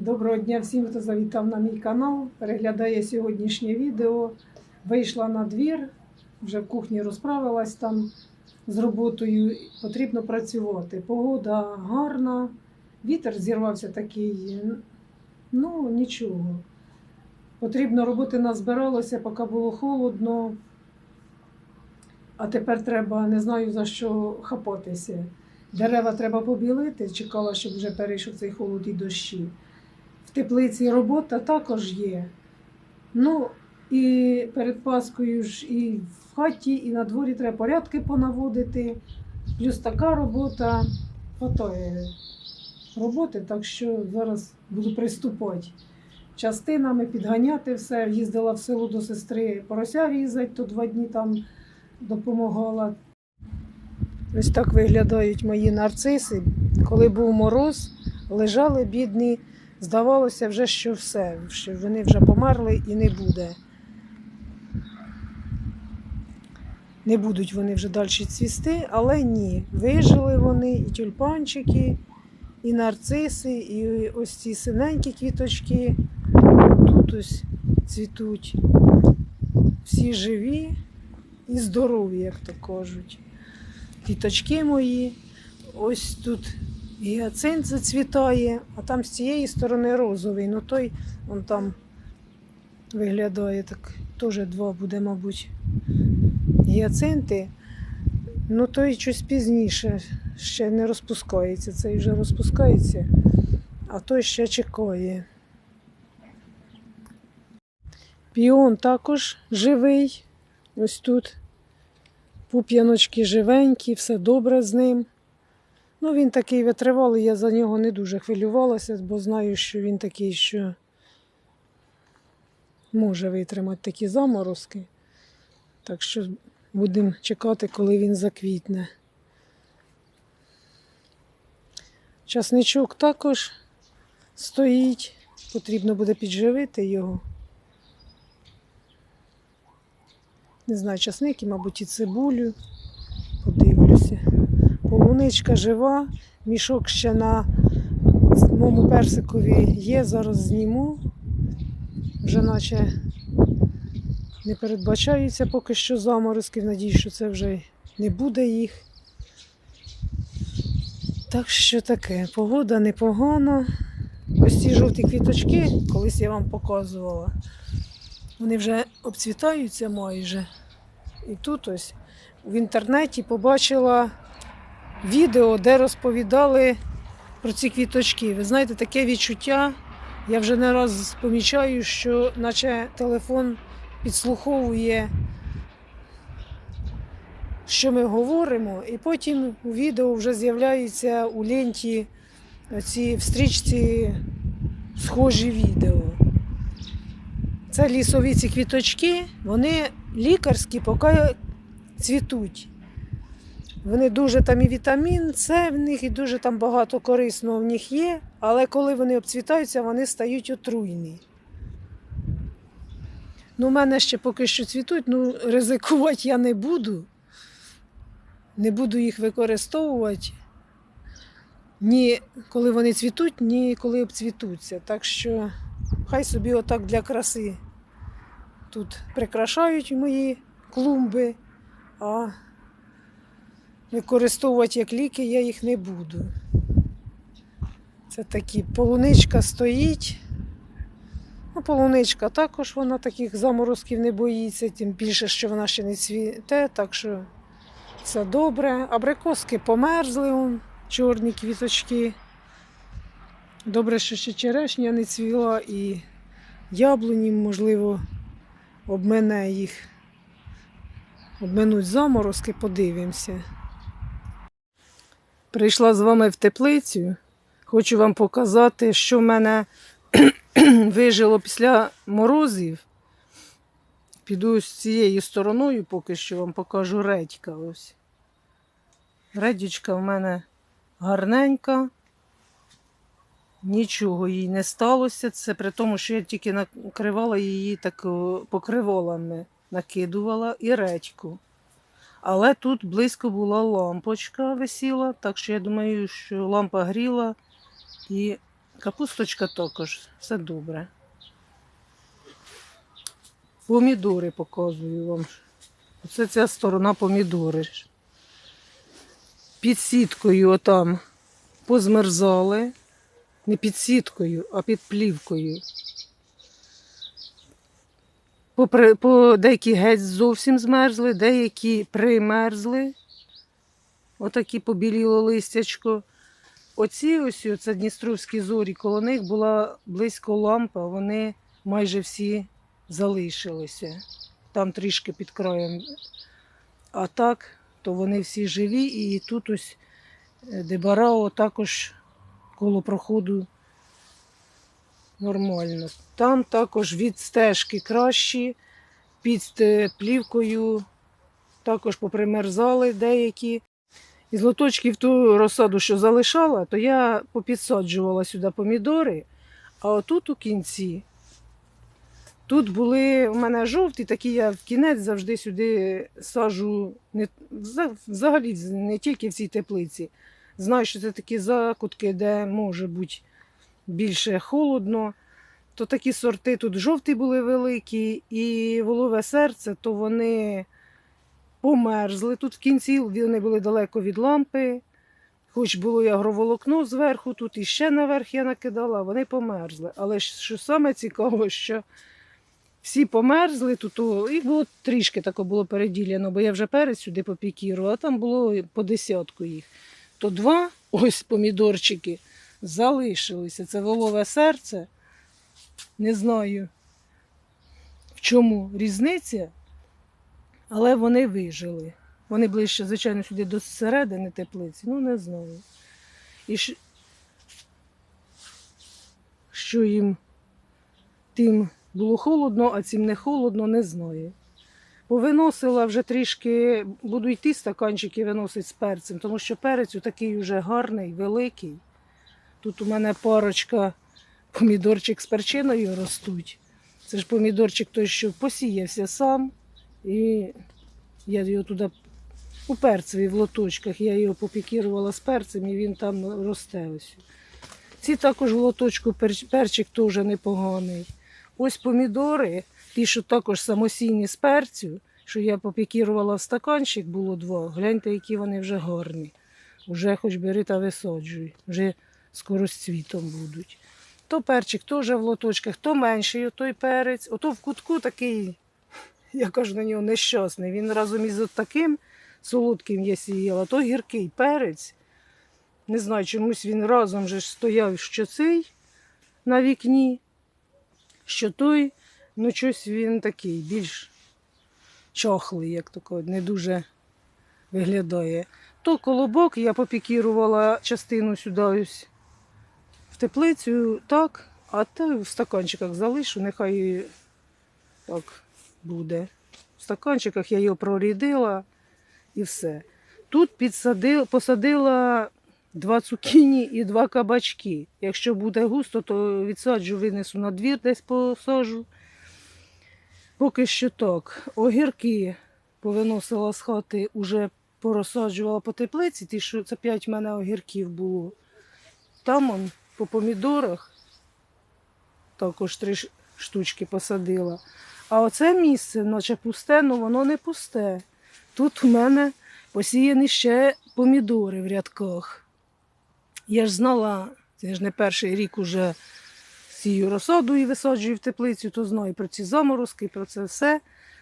Доброго дня всім, хто завітав на мій канал. Переглядає сьогоднішнє відео. Вийшла на двір, вже в кухні розправилась там з роботою. Потрібно працювати. Погода гарна, вітер зірвався такий. Ну, нічого. Потрібно роботи назбиралося, поки було холодно. А тепер треба, не знаю за що хапатися. Дерева треба побілити, чекала, щоб вже перейшов цей холод і дощі. Теплиці робота також є. Ну, і перед Паскою ж і в хаті, і на дворі треба порядки понаводити. Плюс така робота хватає роботи, так що зараз буду приступати. Частинами підганяти все. Їздила в село до сестри порося різати, то два дні там допомагала. Ось так виглядають мої нарциси. Коли був мороз, лежали бідні. Здавалося вже, що все, що вони вже померли і не буде. Не будуть вони вже далі цвісти, але ні. Вижили вони і тюльпанчики, і нарциси, і ось ці синенькі квіточки. Тут ось цвітуть. Всі живі і здорові, як то кажуть. Квіточки мої. Ось тут гіацинт зацвітає, а там з цієї сторони розовий. Ну той он там виглядає так. Теж два буде, мабуть, гіацинти. Ну той щось пізніше ще не розпускається. Цей вже розпускається, а той ще чекає. Піон також живий. Ось тут. Пуп'яночки живенькі, все добре з ним. Ну, він такий витривалий, я за нього не дуже хвилювалася, бо знаю, що він такий, що може витримати такі заморозки. Так що будемо чекати, коли він заквітне. Часничок також стоїть, потрібно буде підживити його. Не знаю, часники, мабуть, і цибулю. Полуничка жива, мішок ще на моєму персикові є, зараз зніму. Вже наче не передбачаються поки що заморозків. Надіюсь, що це вже не буде їх. Так що таке, погода непогана. Ось ці жовті квіточки, колись я вам показувала. Вони вже обцвітаються майже. І тут ось в інтернеті побачила відео, де розповідали про ці квіточки. Ви знаєте, таке відчуття. Я вже не раз помічаю, що наче телефон підслуховує, що ми говоримо, і потім у відео вже з'являються у ленті ці в стрічці схожі відео. Це лісові ці квіточки, вони лікарські, поки цвітуть. Вони дуже там і вітамін С в них, і дуже там багато корисного в них є, але коли вони обцвітаються, вони стають отруйні. Ну, у мене ще поки що цвітуть, ну ризикувати я не буду. Не буду їх використовувати ні коли вони цвітуть, ні коли обцвітуться. Так що хай собі отак для краси тут прикрашають мої клумби, а використовувати як ліки я їх не буду. Це такі полуничка стоїть. Ну, полуничка також вона таких заморозків не боїться, тим більше, що вона ще не цвіте, так що все добре. Абрикоски померзли, он, чорні квіточки. Добре, що ще черешня не цвіла і яблуні, можливо, обмене їх. Обминуть заморозки, подивимося. Прийшла з вами в теплицю. Хочу вам показати, що в мене вижило після морозів. Піду з цією стороною, поки що вам покажу редька. Ось. Редючка в мене гарненька. Нічого їй не сталося. Це при тому, що я тільки накривала її так покриволами, накидувала і редьку. Але тут близько була лампочка висіла, так що я думаю, що лампа гріла і Капусточка також, все добре. Помідори показую вам. Оце ця сторона помідори. Під сіткою отам позмерзали. Не під сіткою, а під плівкою. Попри, по, деякі геть зовсім змерзли, деякі примерзли. Отакі побіліло листячко. Оці ось це Дністровські зорі, коло них була близько лампа, вони майже всі залишилися. Там трішки під краєм. А так, то вони всі живі, і тут ось е, Дебарао також коло проходу нормально. Там також від стежки кращі, під плівкою також попримерзали деякі. Із лоточків ту розсаду, що залишала, то я попідсаджувала сюди помідори, а отут у кінці. Тут були у мене жовті, такі я в кінець завжди сюди саджу, не, взагалі не тільки в цій теплиці. Знаю, що це такі закутки, де може бути більше холодно. То такі сорти тут жовті були великі, і волове серце, то вони померзли. Тут в кінці вони були далеко від лампи. Хоч було і агроволокно зверху, тут і ще наверх я накидала, вони померзли. Але що саме цікаво, що всі померзли, тут їх було трішки тако було переділяно, бо я вже перець сюди попікірувала, а там було по десятку їх. То два ось помідорчики залишилися. Це волове серце. Не знаю, в чому різниця, але вони вижили. Вони ближче, звичайно, сюди до середини теплиці, ну не знаю. І щ- що їм тим було холодно, а цим не холодно, не знаю. Повиносила вже трішки, буду йти стаканчики виносити з перцем, тому що перець такий вже гарний, великий. Тут у мене парочка помідорчик з перчиною ростуть. Це ж помідорчик той, що посіявся сам. І я його туди у перцеві в лоточках, я його попікірувала з перцем і він там росте ось. Ці також в лоточку перч- перчик теж непоганий. Ось помідори, ті, що також самосійні з перцю, що я попікірувала в стаканчик, було два. Гляньте, які вони вже гарні. Вже хоч бери та висаджуй, вже скоро з цвітом будуть. То перчик теж в лоточках, то менший той перець, ото в кутку такий, я кажу на нього нещасний. Він разом із таким солодким я сіяла, то гіркий перець. Не знаю, чомусь він разом же стояв, що цей на вікні, що той, ну щось він такий більш чохлий, як тако, не дуже виглядає. То колобок я попікірувала частину сюди ось теплицю, так, а те в стаканчиках залишу, нехай так буде. В стаканчиках я його прорідила і все. Тут підсадила, посадила два цукіні і два кабачки. Якщо буде густо, то відсаджу, винесу на двір, десь посажу. Поки що так. Огірки повиносила з хати, уже порозсаджувала по теплиці, ті, що це п'ять в мене огірків було. Там он, по помідорах також три штучки посадила. А оце місце, наче пусте, ну воно не пусте. Тут у мене посіяні ще помідори в рядках. Я ж знала, це ж не перший рік уже сію розсаду і висаджую в теплицю, то знаю про ці заморозки, про це все.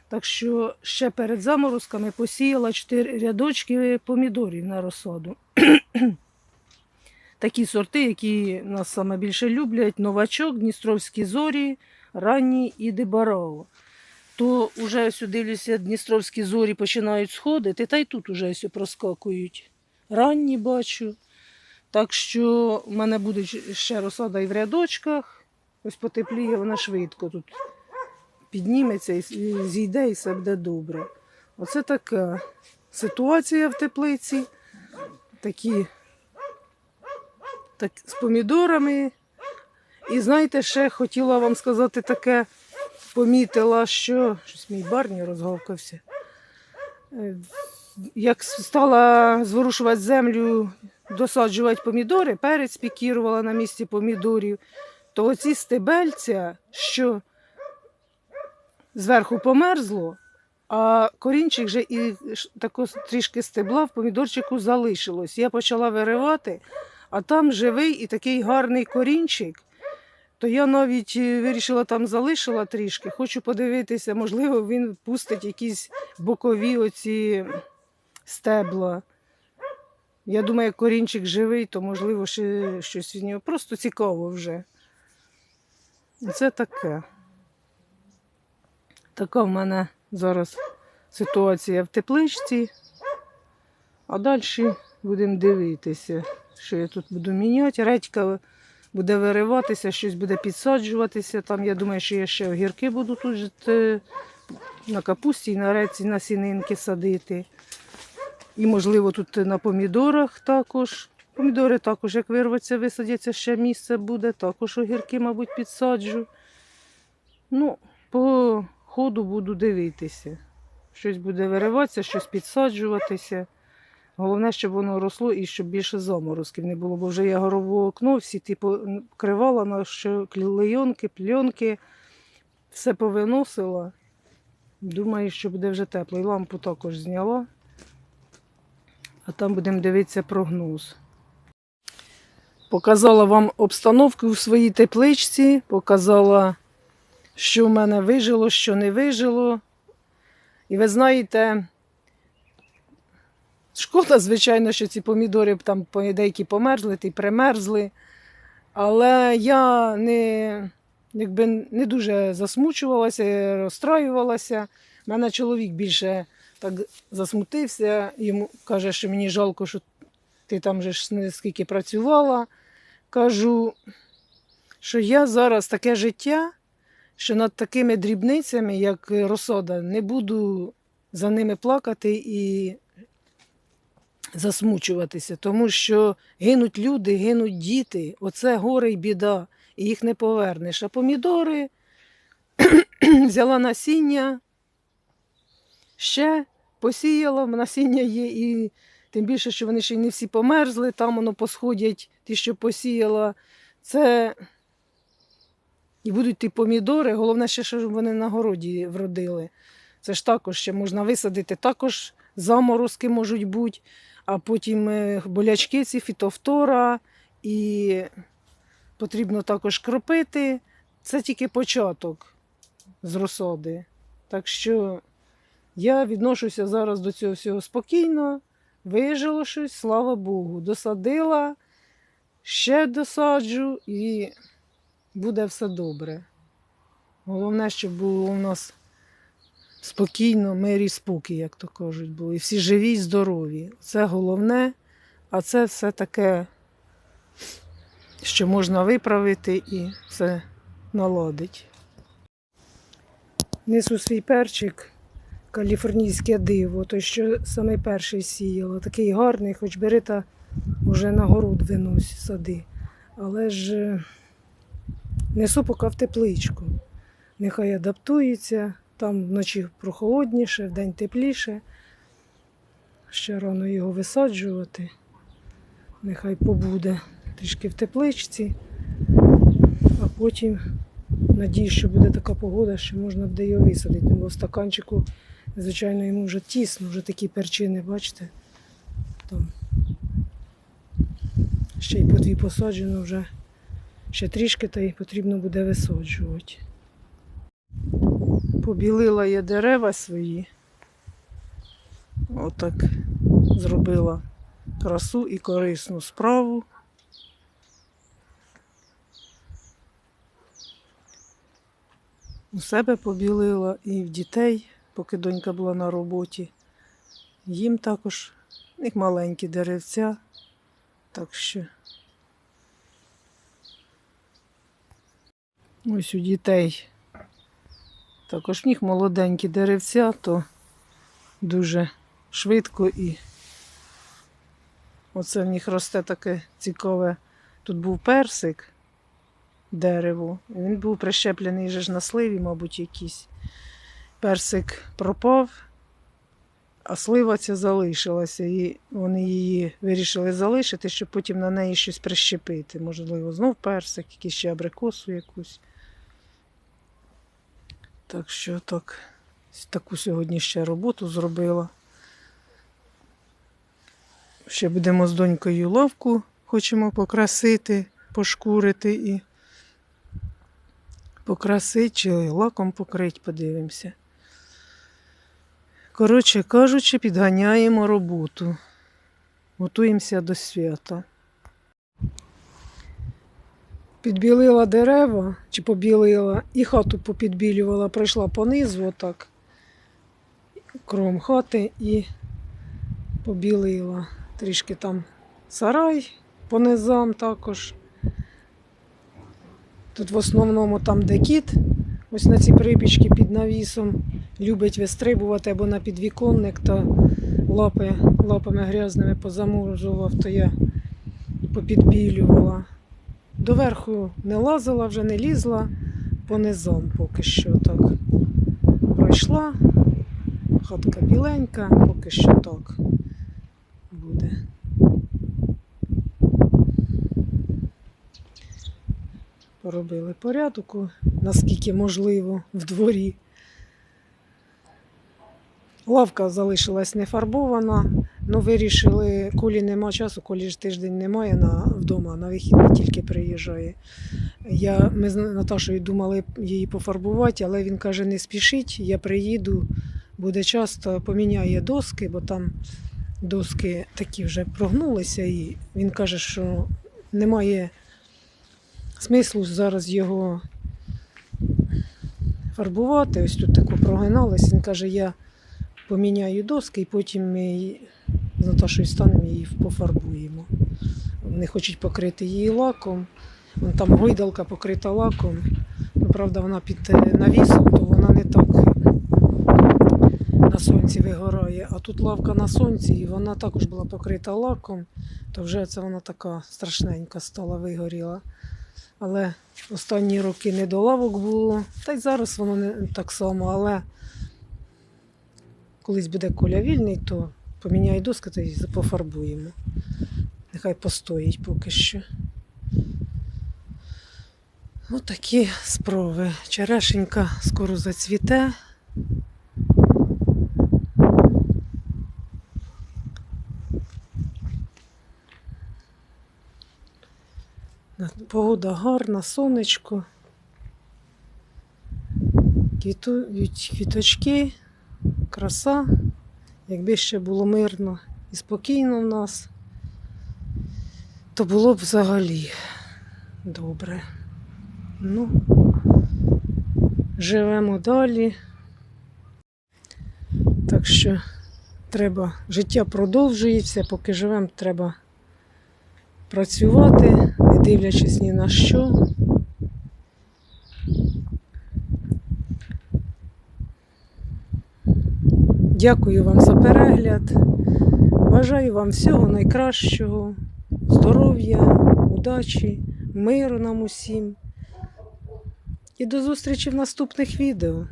Так що ще перед заморозками посіяла чотири рядочки помідорів на розсаду. Такі сорти, які нас саме більше люблять: новачок, Дністровські зорі, ранні і дебарао. То вже сюди дивлюся, Дністровські зорі починають сходити, та й тут уже ось проскакують. Ранні бачу. Так що в мене буде ще розсада і в рядочках. Ось потепліє вона швидко тут підніметься і зійде, і все буде добре. Оце така ситуація в теплиці. Такі так, з помідорами. І знаєте, ще хотіла вам сказати таке, помітила, що щось мій барні розгавкався. Е, Як стала зворушувати землю досаджувати помідори, перець пікірувала на місці помідорів, то оці стебельця, що зверху померзло, а корінчик вже і тако трішки стебла в помідорчику залишилось. Я почала виривати, а там живий і такий гарний корінчик. То я навіть е, вирішила там залишила трішки. Хочу подивитися, можливо, він пустить якісь бокові оці стебла. Я думаю, як корінчик живий, то можливо ще щось від нього. Просто цікаво вже. Це таке. Така в мене зараз ситуація в тепличці. А далі будемо дивитися, що я тут буду міняти. Редька буде вириватися, щось буде підсаджуватися. Там я думаю, що я ще огірки буду тут же, те, на капусті, на редці, на сінинки садити. І, можливо, тут на помідорах також. Помідори також, як вирваться, висадяться, ще місце буде. Також огірки, мабуть, підсаджу. Ну, по ходу буду дивитися. Щось буде вириватися, щось підсаджуватися. Головне, щоб воно росло і щоб більше заморозків не було, бо вже я горове окно, всі типу кривала на що клейонки, пленки, все повиносила. Думаю, що буде вже тепло. І лампу також зняла. А там будемо дивитися прогноз. Показала вам обстановку в своїй тепличці, показала, що в мене вижило, що не вижило. І ви знаєте, шкода, звичайно, що ці помідори там деякі померзли та примерзли. Але я не, якби, не дуже засмучувалася, розстраювалася. У мене чоловік більше так засмутився, йому каже, що мені жалко, що ти там же скільки працювала. Кажу, що я зараз таке життя, що над такими дрібницями, як розсода, не буду за ними плакати і засмучуватися, тому що гинуть люди, гинуть діти. Оце горе й біда, і їх не повернеш. А помідори взяла насіння, ще посіяла, насіння є, і тим більше, що вони ще й не всі померзли, там воно посходять, ті, що посіяла. Це і будуть ті помідори. Головне, ще, щоб вони на городі вродили. Це ж також ще можна висадити, також заморозки можуть бути, а потім е, болячки, ці фітофтора, і потрібно також кропити. Це тільки початок з розсоди. Так що я відношуся зараз до цього всього спокійно, вижило щось, слава Богу. Досадила, ще досаджу і буде все добре. Головне, щоб було у нас спокійно, мир і спокій, як то кажуть, було. І всі живі й здорові. Це головне, а це все таке, що можна виправити і все наладить. Несу свій перчик, каліфорнійське диво, той, що саме перший сіяла. Такий гарний, хоч бери та вже на город винось сади. Але ж е, несу поки в тепличку. Нехай адаптується, там вночі прохолодніше, вдень тепліше. Ще рано його висаджувати. Нехай побуде трішки в тепличці, а потім надію, що буде така погода, що можна буде його висадити. Бо в стаканчику, звичайно, йому вже тісно, вже такі перчини, бачите. Там ще й по дві посаджено вже. Ще трішки та й потрібно буде висаджувати. Побілила я дерева свої. Отак зробила красу і корисну справу. У себе побілила і в дітей, поки донька була на роботі. Їм також них маленькі деревця. Так що ось у дітей також в них молоденькі деревця, то дуже швидко і оце в них росте таке цікаве. Тут був персик, дерево. Він був прищеплений же ж на сливі, мабуть, якийсь. Персик пропав, а слива ця залишилася, і вони її вирішили залишити, щоб потім на неї щось прищепити. Можливо, знов персик, якийсь ще абрикосу якусь. Так що так, таку сьогодні ще роботу зробила. Ще будемо з донькою лавку, хочемо покрасити, пошкурити і покрасити чи лаком покрити, подивимося. Коротше кажучи, підганяємо роботу. Готуємося до свята. Підбілила дерева чи побілила і хату попідбілювала, пройшла понизу отак, кром хати і побілила. Трішки там сарай по низам також. Тут в основному там, де кіт, ось на ці прибічки під навісом, любить вистрибувати або на підвіконник, та лапи, лапами грязними позамурзував, то я попідбілювала. Доверху не лазила, вже не лізла, по низам поки що так пройшла. Хатка біленька, поки що так буде. Поробили порядок, наскільки можливо, в дворі. Лавка залишилась не фарбована, ну вирішили, колі нема часу, колі ж тиждень немає на, вдома, на вихідні тільки приїжджає. Я, ми з Наташою думали її пофарбувати, але він каже, не спішіть, я приїду, буде часто поміняє доски, бо там доски такі вже прогнулися, і він каже, що немає смислу зараз його фарбувати. Ось тут тако прогиналось. Він каже, я поміняю доски і потім ми з Наташою станемо її пофарбуємо. Вони хочуть покрити її лаком. Там гойдалка покрита лаком. Ну, правда, вона під е, навісом, то вона не так на сонці вигорає. А тут лавка на сонці, і вона також була покрита лаком, то вже це вона така страшненька стала, вигоріла. Але останні роки не до лавок було, та й зараз воно не так само, але колись буде коля вільний, то поміняй доски та й пофарбуємо. Нехай постоїть поки що. Ось такі справи. Черешенька скоро зацвіте. Погода гарна, сонечко. Квіту, квіточки, краса. Якби ще було мирно і спокійно в нас, то було б взагалі добре. Ну, живемо далі. Так що треба, життя продовжується, поки живемо, треба працювати, не дивлячись ні на що. Дякую вам за перегляд. Бажаю вам всього найкращого, здоров'я, удачі, миру нам усім. І до зустрічі в наступних відео.